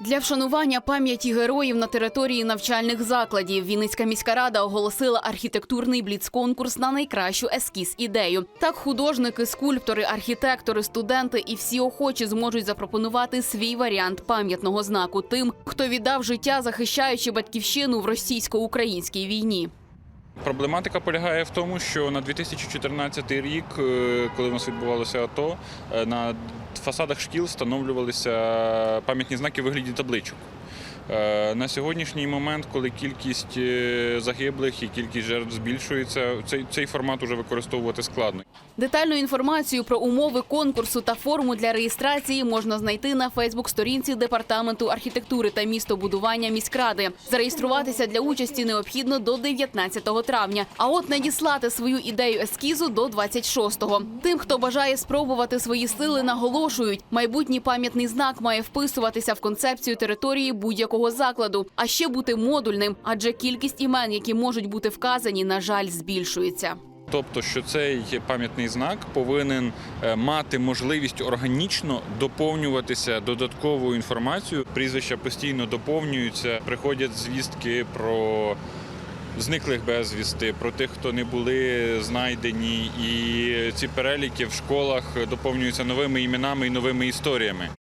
Для вшанування пам'яті героїв на території навчальних закладів Вінницька міська рада оголосила архітектурний бліц-конкурс на найкращу ескіз ідею. Так, художники, скульптори, архітектори, студенти і всі охочі зможуть запропонувати свій варіант пам'ятного знаку тим, хто віддав життя, захищаючи батьківщину в російсько-українській війні. Проблематика полягає в тому, що на 2014 рік, е, коли у нас відбувалося АТО, е, на фасадах шкіл встановлювалися пам'ятні знаки вигляді табличок. Е, На сьогоднішній момент, коли кількість е, загиблих і кількість жертв збільшується, цей, цей формат уже використовувати складно. Детальну інформацію про умови конкурсу та форму для реєстрації можна знайти на Фейсбук-сторінці департаменту архітектури та містобудування міськради. Зареєструватися для участі необхідно до 19 травня. А от надіслати свою ідею ескізу до 26-го. Тим, хто бажає спробувати свої сили, наголошують, майбутній пам'ятний знак має вписуватися в концепцію території будь-якого закладу, а ще бути модульним, адже кількість імен, які можуть бути вказані, на жаль, збільшується. Тобто, що цей пам'ятний знак повинен е, мати можливість органічно доповнюватися додатковою інформацією. Прізвища постійно доповнюються, приходять звістки про зниклих безвісти, про тих, хто не були знайдені, і ці переліки в школах доповнюються новими іменами і новими історіями.